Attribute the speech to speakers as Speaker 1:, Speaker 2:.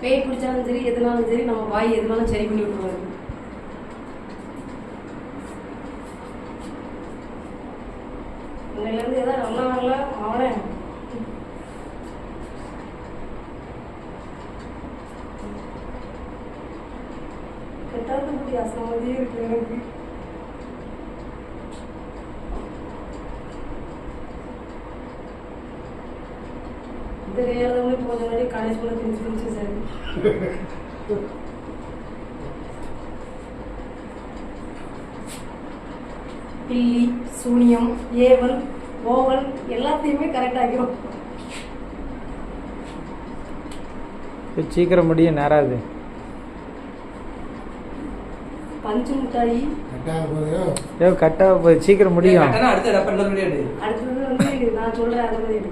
Speaker 1: பேய் பிடிச்சாலும் சரி எதுனாலும் சரி நம்ம வாய் எதுனாலும் சரி பண்ணி விட்டுருவாரு இன்னையிலேருந்து ஏதாவது நல்லா வரல அவனே கெட்டாத முடியாது அசமதியே இருக்கு எனக்கு. கொஞ்சம் முன்னாடி காலேஜ் போல திணிச்சு திணிச்சு சரி பில்லி சூனியம் ஏவல் ஓவல் எல்லாத்தையுமே கரெக்ட் ஆகிரும்
Speaker 2: சீக்கிரம் முடியும் நேராது.
Speaker 1: பஞ்சு மிட்டாயி.
Speaker 3: கட்டாக
Speaker 2: போய் சீக்கிரம் முடியும்.
Speaker 1: அடுத்தது வந்து நான் சொல்றேன் அதை மாதிரி